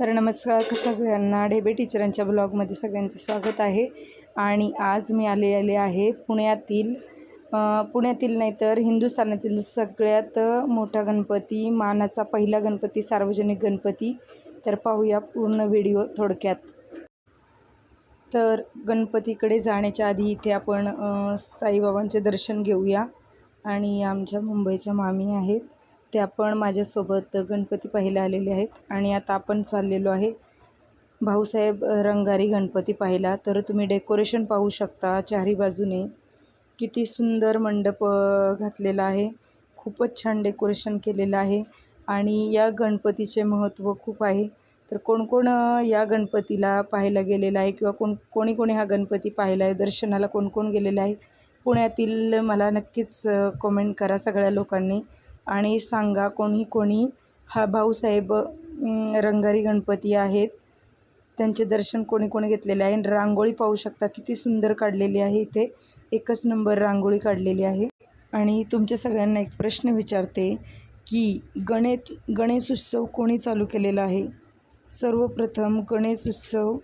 तर नमस्कार. सगळ्यांना ढेबे टीचरांच्या ब्लॉगमध्ये सगळ्यांचे स्वागत आहे. आणि आज मी आले आले आहे पुण्यातील पुण्यातील नाही तर हिंदुस्थानातील सगळ्यात मोठा गणपती मानाचा पहिला गणपती सार्वजनिक गणपती. तर पाहूया पूर्ण व्हिडिओ थोडक्यात. तर गणपतीकडे जाण्याच्या आधी इथे आपण साईबाबांचे दर्शन घेऊया. आणि आमच्या मुंबईच्या मामी आहेत. त्या पण माझ्यासोबत गणपती पाहायला आलेले आहेत. आणि आता आपण चाललेलो आहे भाऊसाहेब रंगारी गणपती पाहायला. तर तुम्ही डेकोरेशन पाहू शकता चारी बाजूने. किती सुंदर मंडप घातलेला आहे. खूपच छान डेकोरेशन केलेलं आहे. आणि या गणपतीचे महत्त्व खूप आहे. तर कोण कोण या गणपतीला पाहायला गेलेलं आहे किंवा कोण कोणी कोणी हा गणपती पाहिला आहे दर्शनाला कोण कोण गेलेलं आहे पुण्यातील मला नक्कीच कमेंट करा सगळ्या लोकांनी. आणि सांगा कोणी कोणी हा भाऊसाहेब रंगारी गणपती आहेत. त्यांचे दर्शन कोणी कोणी घेतलेले आहे. रांगोळी पाहू शकता किती सुंदर काढलेली आहे इथे. एकच नंबर रांगोळी काढलेली आहे. आणि तुमच्या सगळ्यांना एक प्रश्न विचारते की गणेश गणेश उत्सव कोणी चालू केलेला आहे? सर्वप्रथम गणेश उत्सव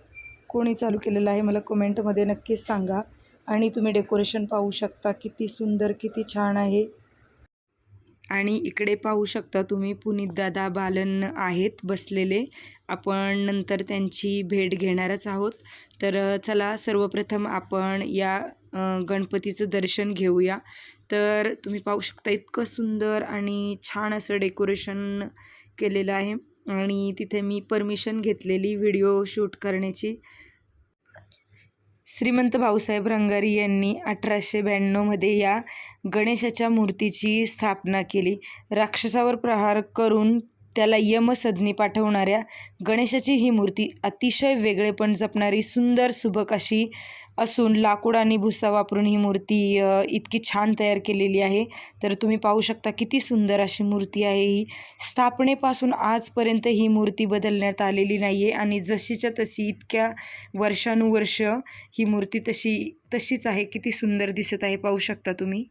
कोणी चालू केलेला आहे? मला कमेंटमध्ये नक्कीच सांगा. आणि तुम्ही डेकोरेशन पाहू शकता किती सुंदर किती छान आहे. आणि इकडे पाहू शकता तुम्ही पुनीतदादा बालन आहेत बसलेले. आपण नंतर त्यांची भेट घेणारच आहोत. तर चला सर्वप्रथम आपण या गणपतीचं दर्शन घेऊया. तर तुम्ही पाहू शकता इतकं सुंदर आणि छान असं डेकोरेशन केलेलं आहे. आणि तिथे मी परमिशन घेतलेली व्हिडिओ शूट करण्याची. श्रीमंत भाऊसाहेब रंगारी यांनी अठराशे ब्याण्णवमध्ये या गणेशाच्या मूर्तीची स्थापना केली. राक्षसावर प्रहार करून त्याला यमसदनी पाठवणाऱ्या गणेशाची ही मूर्ती अतिशय वेगळेपण जपणारी सुंदर सुबक अशी असून लाकूड आणि भुसा वापरून ही मूर्ती इतकी छान तयार केलेली आहे. तर तुम्ही पाहू शकता किती सुंदर अशी मूर्ती आहे ही. स्थापनेपासून आजपर्यंत ही मूर्ती बदलण्यात आलेली नाही आहे आणि जशीच्या तशी इतक्या वर्षानुवर्ष ही मूर्ती तशी तशीच आहे. किती सुंदर दिसत आहे पाहू शकता तुम्ही.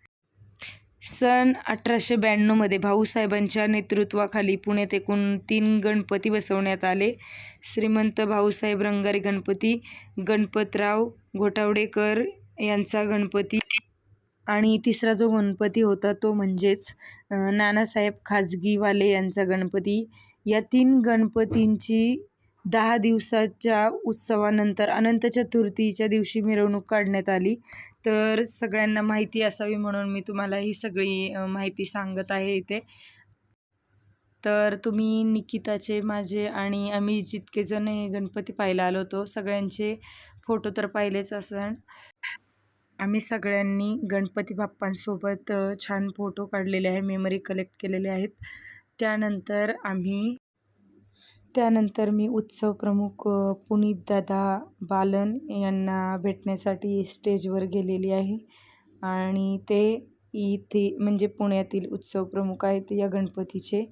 सन अठराशे ब्याण्णवमध्ये भाऊसाहेबांच्या नेतृत्वाखाली पुण्यात एकूण तीन गणपती बसवण्यात आले. श्रीमंत भाऊसाहेब रंगारी गणपती गणपतराव घोटावडेकर यांचा गणपती आणि तिसरा जो गणपती होता तो म्हणजेच नानासाहेब खाजगीवाले यांचा गणपती. या तीन गणपतींची दहा दिवसाच्या उत्सवानंतर अनंत चतुर्थीच्या दिवशी मिरवणूक काढण्यात आली. तर सगळ्यांना माहिती असावी म्हणून मी तुम्हाला ही सगळी माहिती सांगत आहे इथे. तर तुम्ही निकिताचे माझे आणि आम्ही जितके जण हे गणपती पाहायला आलो होतो सगळ्यांचे फोटो तर पाहिलेच असण आम्ही सगळ्यांनी गणपती बाप्पांसोबत छान फोटो काढलेले आहे मेमरी कलेक्ट केलेले आहेत. त्यानंतर आम्ही त्यानंतर मी उत्सव प्रमुख अ, पुनीतदादा बालन यांना भेटण्यासाठी स्टेजवर गेलेली आहे. आणि ते इथे म्हणजे पुण्यातील उत्सव प्रमुख आहेत या गणपतीचे.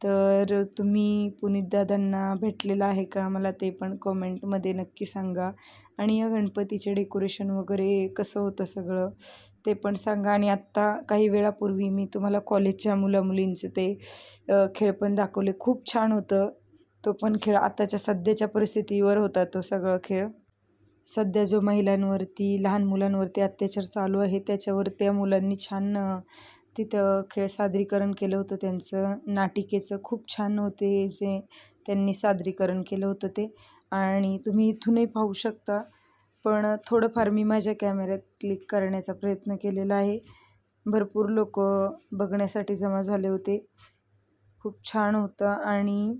तर तुम्ही पुनीतदादांना भेटलेलं आहे का? मला ते पण कॉमेंटमध्ये नक्की सांगा. आणि या गणपतीचे डेकोरेशन वगैरे कसं होतं सगळं ते पण सांगा. आणि आत्ता काही वेळापूर्वी मी तुम्हाला कॉलेजच्या मुलामुलींचं ते खेळ पण दाखवले. खूप छान होतं. तो पण खेळ आताच्या सध्याच्या परिस्थितीवर होता तो सगळं खेळ. सध्या जो महिलांवरती लहान मुलांवरती अत्याचार चालू आहे त्याच्यावर त्या मुलांनी छान तिथं खेळ सादरीकरण केलं होतं त्यांचं. नाटिकेचं खूप छान होते जे त्यांनी सादरीकरण केलं होतं ते. आणि तुम्ही इथूनही पाहू शकता. पण थोडंफार मी माझ्या कॅमेऱ्यात क्लिक करण्याचा प्रयत्न केलेला आहे. भरपूर लोक बघण्यासाठी जमा झाले होते. खूप छान होतं आणि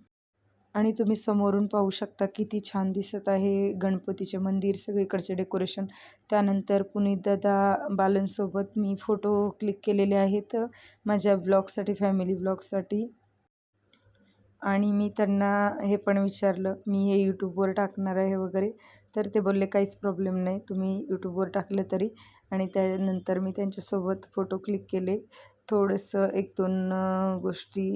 आणि तुम्ही समोरून पाहू शकता किती छान दिसत आहे गणपतीचे मंदिर सगळीकडचे डेकोरेशन. त्यानंतर पुनीतदादा बालनसोबत मी फोटो क्लिक केलेले आहेत माझ्या ब्लॉगसाठी फॅमिली ब्लॉगसाठी. आणि मी त्यांना हे पण विचारलं मी हे यूट्यूबवर टाकणार आहे वगैरे. तर ते बोलले काहीच प्रॉब्लेम नाही तुम्ही यूट्यूबवर टाकलं तरी. आणि त्यानंतर मी त्यांच्यासोबत फोटो क्लिक केले. थोडंसं एक दोन गोष्टी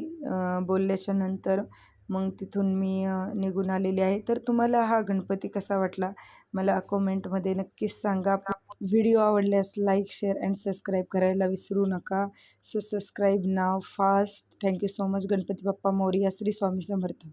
बोलल्याच्या नंतर मग तिथून मी निघून आलेले आहे. तर तुम्हाला हा गणपती कसा वाटला? मला कॉमेंटमध्ये नक्कीच सांगा. व्हिडिओ आवडल्यास लाईक शेअर अँड सबस्क्राईब करायला विसरू नका. So subscribe now fast. Thank you so much Ganpati Bappa Morya Shri Swami Samarth.